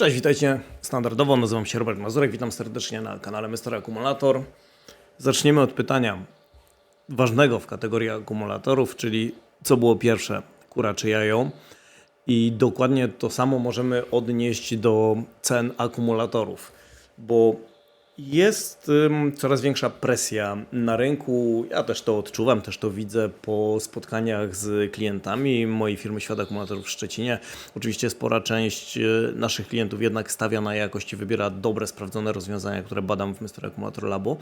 Cześć, witajcie. Standardowo nazywam się Robert Mazurek, witam serdecznie na kanale Mr. Akumulator. Zaczniemy od pytania ważnego w kategorii akumulatorów, czyli co było pierwsze, kura czy jajo? I dokładnie to samo możemy odnieść do cen akumulatorów, bo jest coraz większa presja na rynku. Ja też to odczuwam, też to widzę po spotkaniach z klientami mojej firmy Świat Akumulatorów w Szczecinie. Oczywiście spora część y, naszych klientów jednak stawia na jakość i wybiera dobre, sprawdzone rozwiązania, które badam w Mr. Akumulator Labo.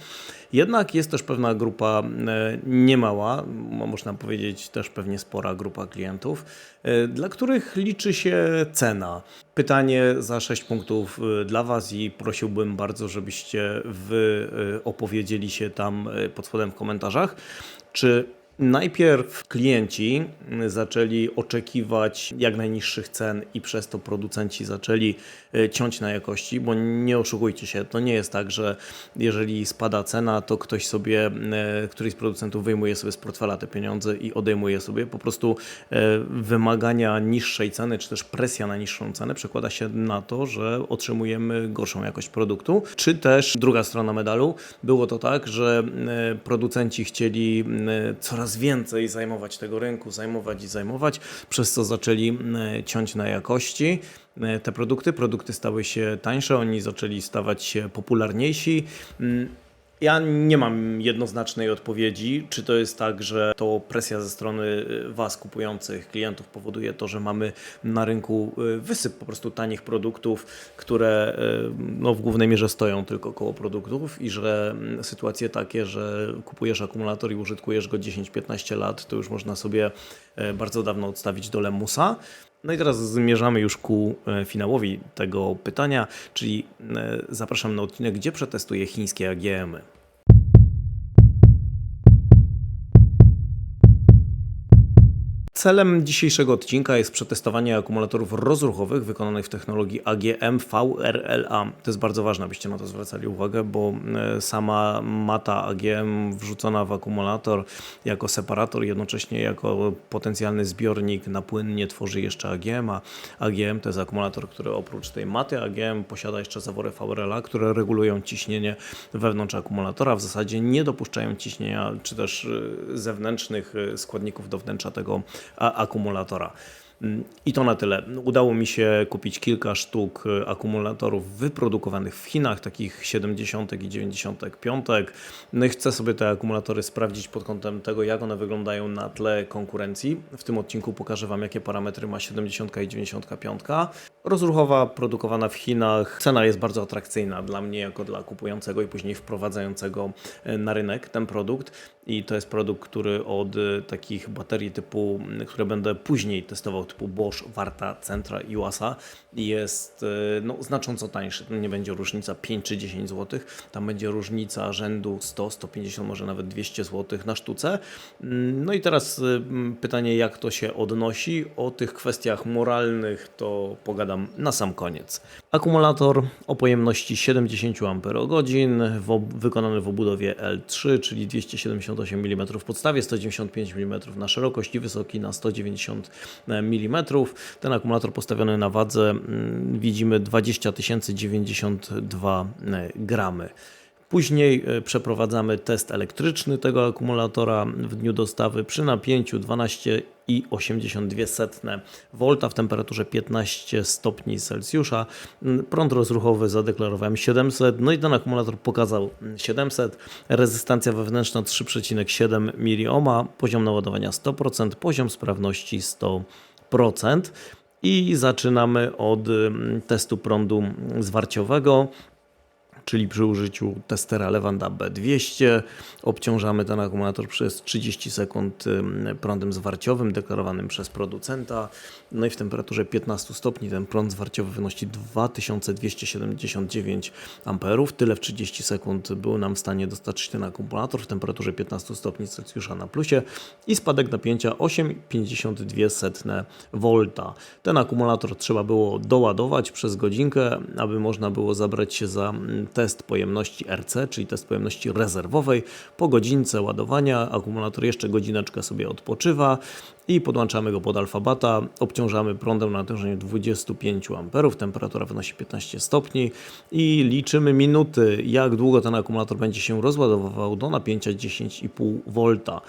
Jednak jest też pewna grupa y, niemała, mo- można powiedzieć też pewnie spora grupa klientów, y, dla których liczy się cena. Pytanie za 6 punktów dla Was i prosiłbym bardzo, żebyście Wy y, opowiedzieli się tam y, pod spodem w komentarzach, czy najpierw klienci y, zaczęli oczekiwać jak najniższych cen i przez to producenci zaczęli y, ciąć na jakości, bo nie oszukujcie się, to nie jest tak, że jeżeli spada cena, to ktoś sobie, y, któryś z producentów wyjmuje sobie z portfela te pieniądze i odejmuje sobie. Po prostu y, wymagania niższej ceny, czy też presja na niższą cenę przekłada się na to, że otrzymujemy gorszą jakość produktu. Czy też druga strona medalu, było to tak, że e, producenci chcieli e, coraz więcej zajmować tego rynku, zajmować i zajmować, przez co zaczęli e, ciąć na jakości e, te produkty. Produkty stały się tańsze, oni zaczęli stawać się popularniejsi. Ja nie mam jednoznacznej odpowiedzi, czy to jest tak, że to presja ze strony y, Was, kupujących klientów, powoduje to, że mamy na rynku y, wysyp po prostu tanich produktów, które y, no, w głównej mierze stoją tylko koło produktów i że mm, sytuacje takie, że kupujesz akumulator i użytkujesz go 10-15 lat, to już można sobie bardzo dawno odstawić do lemusa. No i teraz zmierzamy już ku e, finałowi tego pytania, czyli e, zapraszam na odcinek, gdzie przetestuję chińskie AGM-y. Celem dzisiejszego odcinka jest przetestowanie akumulatorów rozruchowych wykonanych w technologii AGM VRLA. To jest bardzo ważne, abyście na to zwracali uwagę, bo e, sama mata AGM wrzucona w akumulator jako separator, jednocześnie jako potencjalny zbiornik na płyn nie tworzy jeszcze AGM, a AGM to jest akumulator, który oprócz tej maty AGM posiada jeszcze zawory VRLA, które regulują ciśnienie wewnątrz akumulatora, w zasadzie nie dopuszczają ciśnienia czy też y, zewnętrznych y, składników do wnętrza tego a- akumulatora. Mm, I to na tyle. Udało mi się kupić kilka sztuk y, akumulatorów wyprodukowanych w Chinach, takich 70 i 95. No i chcę sobie te akumulatory sprawdzić pod kątem tego, jak one wyglądają na tle konkurencji. W tym odcinku pokażę Wam, jakie parametry ma 70 i 95. Rozruchowa, produkowana w Chinach. Cena jest bardzo atrakcyjna dla mnie, jako dla kupującego i później wprowadzającego e, na rynek ten produkt. I to jest produkt, który od e, takich baterii typu, które będę później testował, typu Bosch, Warta, Centra i Wasa, jest e, no, znacząco tańszy. Nie będzie różnica 5 czy 10 zł, tam będzie różnica rzędu 100, 150, może nawet 200 zł na sztuce. Mm, No i teraz mm, pytanie, jak to się odnosi. O tych kwestiach moralnych to pogadam na sam koniec. Akumulator o pojemności 70 Ah, wykonany w obudowie L3, czyli 278 mm w podstawie, 195 mm na szerokość i wysoki na 190 mm. Ten akumulator postawiony na wadze mm, widzimy 20 092 gramy. Później e, przeprowadzamy test elektryczny tego akumulatora w dniu dostawy przy napięciu 12,82 V w temperaturze 15 stopni Celsjusza. Mm, Prąd rozruchowy zadeklarowałem 700, no i ten akumulator pokazał 700. Rezystancja wewnętrzna 3,7 mOh, poziom naładowania 100%, poziom sprawności 100%. I zaczynamy od mm, testu prądu zwarciowego czyli przy użyciu testera Lewanda B200 obciążamy ten akumulator przez 30 sekund prądem zwarciowym deklarowanym przez producenta. No i w temperaturze 15 stopni ten prąd zwarciowy wynosi 2279 amperów. Tyle w 30 sekund był nam w stanie dostarczyć ten akumulator w temperaturze 15 stopni Celsjusza na plusie i spadek napięcia 8,52 V. Ten akumulator trzeba było doładować przez godzinkę, aby można było zabrać się za mm, test pojemności RC, czyli test pojemności rezerwowej. Po godzince ładowania akumulator jeszcze godzineczkę sobie odpoczywa i podłączamy go pod alfabata. Obciążamy prądem na natężeniu 25 A, temperatura wynosi 15 stopni i liczymy minuty, jak długo ten akumulator będzie się rozładowywał do napięcia 10,5 V.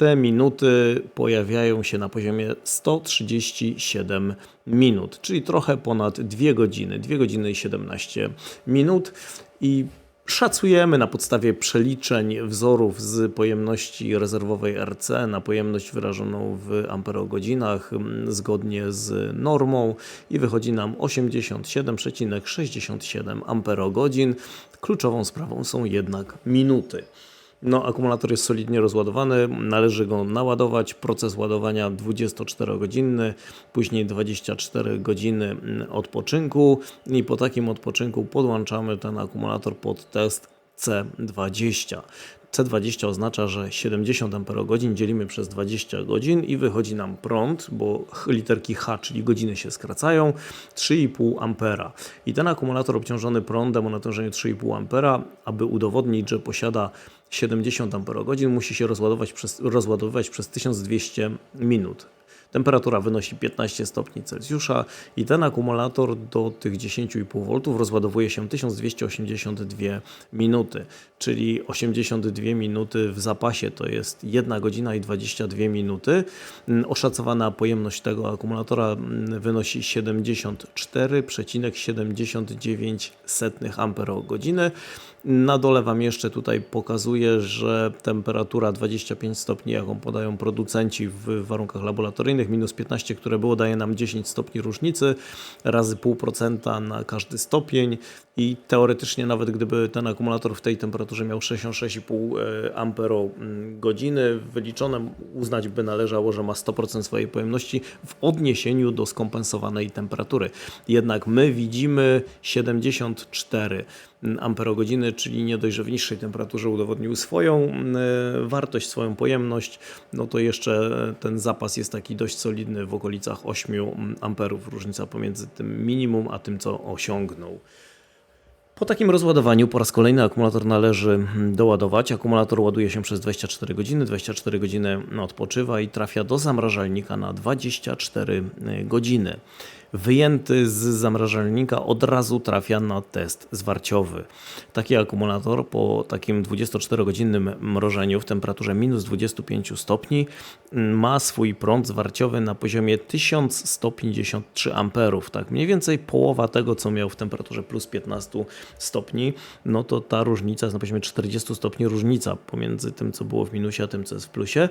Te minuty pojawiają się na poziomie 137 minut, czyli trochę ponad 2 godziny, 2 godziny i 17 minut. I szacujemy na podstawie przeliczeń wzorów z pojemności rezerwowej RC na pojemność wyrażoną w amperogodzinach mm, zgodnie z normą i wychodzi nam 87,67 amperogodzin. Kluczową sprawą są jednak minuty. No, akumulator jest solidnie rozładowany, należy go naładować. Proces ładowania 24-godzinny, później 24 godziny odpoczynku i po takim odpoczynku podłączamy ten akumulator pod test C20. C20 oznacza, że 70 Ah dzielimy przez 20 godzin i wychodzi nam prąd, bo literki H, czyli godziny się skracają, 3,5 ampera. I ten akumulator obciążony prądem o natężeniu 3,5 ampera, aby udowodnić, że posiada 70 Ah, musi się rozładować przez, rozładowywać przez 1200 minut. Temperatura wynosi 15 stopni Celsjusza i ten akumulator do tych 10,5 V rozładowuje się 1282 minuty, czyli 82 minuty w zapasie to jest 1 godzina i 22 minuty. Oszacowana pojemność tego akumulatora wynosi 74,79 Ah. Na dole Wam jeszcze tutaj pokazuję, że temperatura 25 stopni, jaką podają producenci w warunkach laboratoryjnych, minus 15, które było, daje nam 10 stopni różnicy, razy 0,5% na każdy stopień i teoretycznie nawet gdyby ten akumulator w tej temperaturze miał 66,5 ampero godziny, wyliczone uznać by należało, że ma 100% swojej pojemności w odniesieniu do skompensowanej temperatury. Jednak my widzimy 74 amperogodziny, czyli nie dość, że w niższej temperaturze udowodnił swoją e, wartość, swoją pojemność, no to jeszcze ten zapas jest taki dość solidny w okolicach 8 amperów, różnica pomiędzy tym minimum a tym, co osiągnął. Po takim rozładowaniu po raz kolejny akumulator należy doładować. Akumulator ładuje się przez 24 godziny, 24 godziny odpoczywa i trafia do zamrażalnika na 24 godziny wyjęty z zamrażalnika od razu trafia na test zwarciowy. Taki akumulator po takim 24-godzinnym mrożeniu w temperaturze minus 25 stopni mm, ma swój prąd zwarciowy na poziomie 1153 amperów. Tak, mniej więcej połowa tego, co miał w temperaturze plus 15 stopni. No to ta różnica jest na poziomie 40 stopni różnica pomiędzy tym, co było w minusie, a tym, co jest w plusie.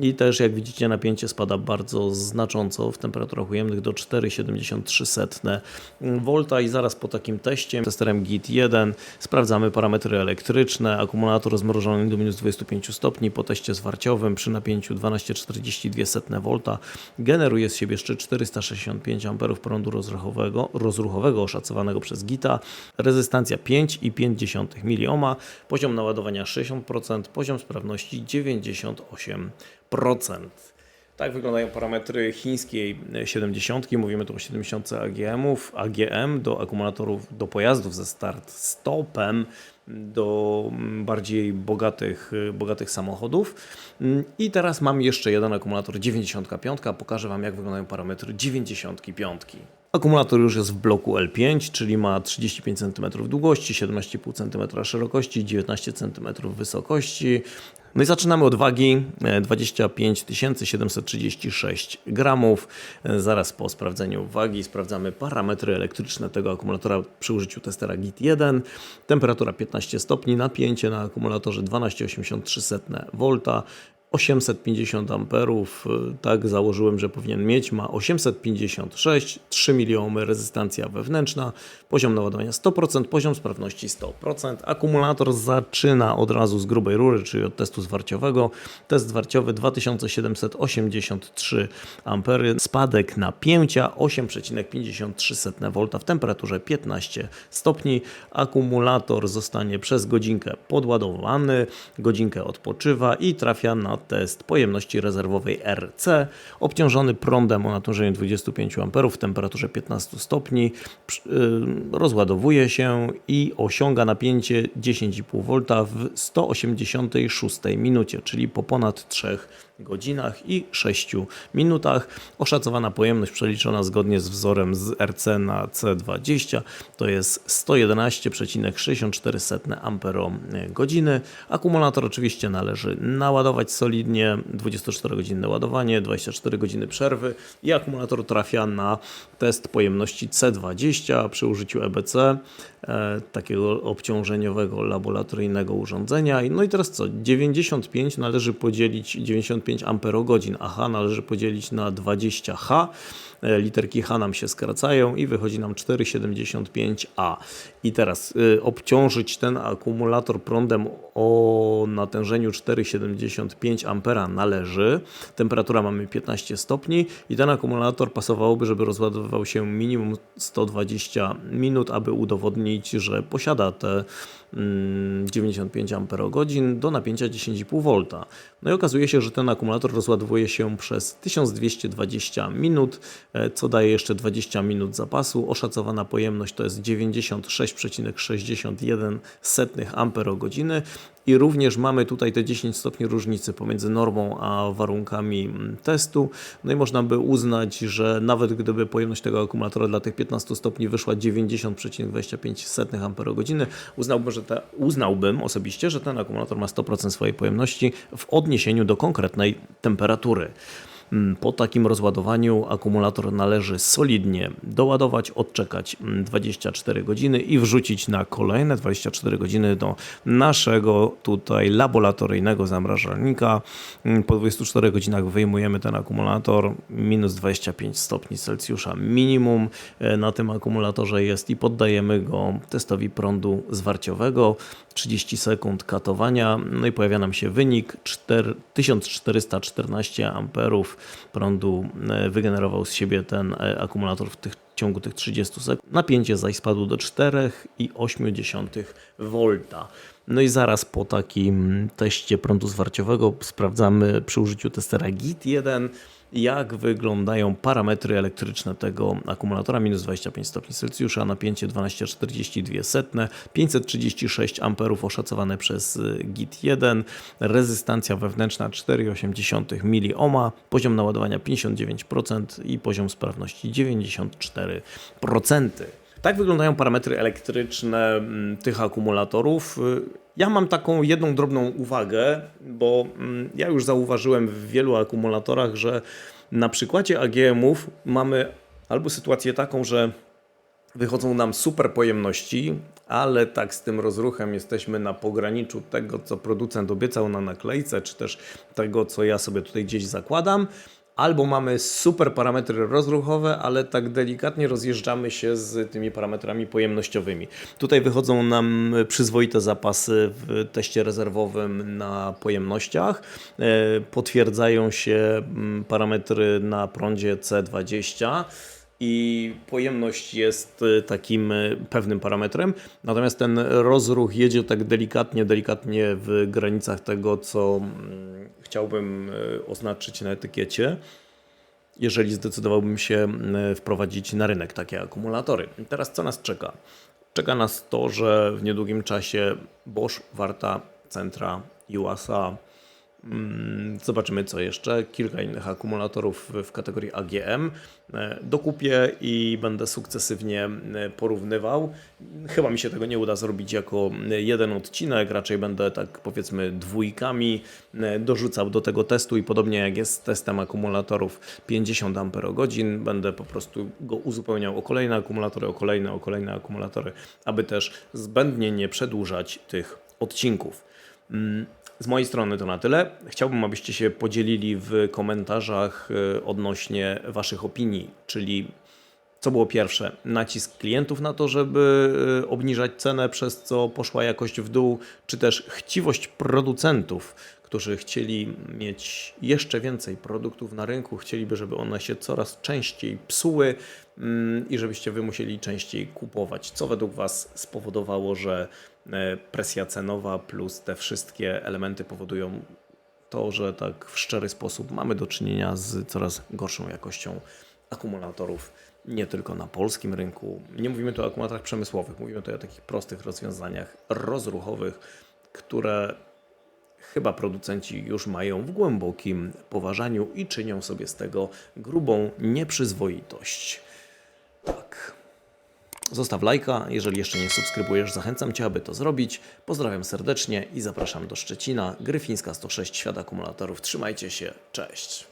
I też, jak widzicie, napięcie spada bardzo znacząco w temperaturach ujemnych do 4,70 73 V i zaraz po takim teście testerem GIT 1 sprawdzamy parametry elektryczne, akumulator zmrożony do minus 25 stopni. Po teście zwarciowym przy napięciu 12,42 V generuje z siebie jeszcze 465 A prądu rozruchowego, rozruchowego oszacowanego przez GITA, rezystancja 5,5 mA, poziom naładowania 60%, poziom sprawności 98%. Tak wyglądają parametry chińskiej 70. Mówimy tu o 70 AGM-ów, AGM do akumulatorów, do pojazdów ze start stopem, do bardziej bogatych, bogatych samochodów. I teraz mam jeszcze jeden akumulator 95. Pokażę Wam, jak wyglądają parametry 95. Akumulator już jest w bloku L5, czyli ma 35 cm długości, 17,5 cm szerokości, 19 cm wysokości. No i zaczynamy od wagi 25 736 gramów. Zaraz po sprawdzeniu wagi sprawdzamy parametry elektryczne tego akumulatora przy użyciu testera GIT1. Temperatura 15 stopni, napięcie na akumulatorze 12,83 V, 850 amperów, tak założyłem, że powinien mieć, ma 856, 3 miliomy rezystancja wewnętrzna, poziom naładowania 100%, poziom sprawności 100%. Akumulator zaczyna od razu z grubej rury, czyli od testu zwarciowego. Test zwarciowy 2783 ampery, spadek napięcia 8,53 V w temperaturze 15 stopni. Akumulator zostanie przez godzinkę podładowany, godzinkę odpoczywa i trafia na test pojemności rezerwowej RC, obciążony prądem o natężeniu 25 A w temperaturze 15 stopni, y, rozładowuje się i osiąga napięcie 10,5 V w 186 minucie, czyli po ponad 3 godzinach i 6 minutach. Oszacowana pojemność przeliczona zgodnie z wzorem z RC na C20 to jest 111,64 Ah. Akumulator oczywiście należy naładować solidnie, 24-godzinne ładowanie, 24 godziny przerwy i akumulator trafia na test pojemności C20 przy użyciu EBC, e, takiego obciążeniowego laboratoryjnego urządzenia. No i teraz co? 95 należy podzielić, 95 amperogodzin AH należy podzielić na 20H. E, Literki H nam się skracają i wychodzi nam 4,75A. I teraz y, obciążyć ten akumulator prądem o natężeniu 4,75 ampera należy. Temperatura mamy 15 stopni i ten akumulator pasowałoby, żeby rozładowywał się minimum 120 minut, aby udowodnić, że posiada te 95 amperogodzin do napięcia 10,5 V. No i okazuje się, że ten akumulator rozładowuje się przez 1220 minut, e, co daje jeszcze 20 minut zapasu. Oszacowana pojemność to jest 96,61 amperogodziny i również mamy tutaj te 10 stopni różnicy pomiędzy normą a warunkami mm, testu. No i można by uznać, że nawet gdyby pojemność tego akumulatora dla tych 15 stopni wyszła 90,25 amperogodziny, uznałbym, że te, uznałbym osobiście, że ten akumulator ma 100% swojej pojemności w odniesieniu do konkretnej temperatury. Mm, Po takim rozładowaniu akumulator należy solidnie doładować, odczekać mm, 24 godziny i wrzucić na kolejne 24 godziny do naszego tutaj laboratoryjnego zamrażalnika. Mm, Po 24 godzinach wyjmujemy ten akumulator, minus 25 stopni Celsjusza minimum e, na tym akumulatorze jest i poddajemy go testowi prądu zwarciowego. 30 sekund katowania, no i pojawia nam się wynik 4, 1414 amperów prądu e, wygenerował z siebie ten e, akumulator w tych, w ciągu tych 30 sekund. Napięcie zaś spadło do 4,8 V. No i zaraz po takim teście prądu zwarciowego sprawdzamy przy użyciu testera GIT1 jak wyglądają parametry elektryczne tego akumulatora. Minus 25 stopni Celsjusza, napięcie 12,42, 536 amperów oszacowane przez y, GIT1, rezystancja wewnętrzna 4,8 miliohma, poziom naładowania 59% i poziom sprawności 94%. Tak wyglądają parametry elektryczne mm, tych akumulatorów. Y, Ja mam taką jedną drobną uwagę, bo mm, ja już zauważyłem w wielu akumulatorach, że na przykładzie AGM-ów mamy albo sytuację taką, że wychodzą nam super pojemności, ale tak z tym rozruchem jesteśmy na pograniczu tego, co producent obiecał na naklejce, czy też tego, co ja sobie tutaj gdzieś zakładam. Albo mamy super parametry rozruchowe, ale tak delikatnie rozjeżdżamy się z tymi parametrami pojemnościowymi. Tutaj wychodzą nam przyzwoite zapasy w teście rezerwowym na pojemnościach. E, Potwierdzają się mm, parametry na prądzie C20 i pojemność jest y, takim y, pewnym parametrem, natomiast ten rozruch jedzie tak delikatnie, delikatnie w granicach tego, co mm, chciałbym y, oznaczyć na etykiecie, jeżeli zdecydowałbym się wprowadzić na rynek takie akumulatory. Teraz co nas czeka? Czeka nas to, że w niedługim czasie Bosch, Warta, Centra, Mm, Zobaczymy co jeszcze. Kilka innych akumulatorów w kategorii AGM e, dokupię i będę sukcesywnie e, porównywał. Chyba mi się tego nie uda zrobić jako e, jeden odcinek, raczej będę tak powiedzmy dwójkami dorzucał do tego testu i podobnie jak jest z testem akumulatorów 50 Ah, będę po prostu go uzupełniał o kolejne akumulatory, o kolejne, o kolejne akumulatory, aby też zbędnie nie przedłużać tych odcinków. Z mojej strony to na tyle. Chciałbym, abyście się podzielili w komentarzach e, odnośnie Waszych opinii, czyli co było pierwsze? Nacisk klientów na to, żeby e, obniżać cenę, przez co poszła jakość w dół, czy też chciwość producentów, którzy chcieli mieć jeszcze więcej produktów na rynku, chcieliby, żeby one się coraz częściej psuły mm, i żebyście wy musieli częściej kupować. Co według Was spowodowało, że e, presja cenowa plus te wszystkie elementy powodują to, że tak w szczery sposób mamy do czynienia z coraz gorszą jakością akumulatorów, nie tylko na polskim rynku. Nie mówimy tu o akumulatorach przemysłowych, mówimy tutaj o takich prostych rozwiązaniach rozruchowych, które chyba producenci już mają w głębokim poważaniu i czynią sobie z tego grubą nieprzyzwoitość. Tak. Zostaw lajka, jeżeli jeszcze nie subskrybujesz, zachęcam Cię, aby to zrobić. Pozdrawiam serdecznie i zapraszam do Szczecina, Gryfińska 106, Świat Akumulatorów. Trzymajcie się, cześć.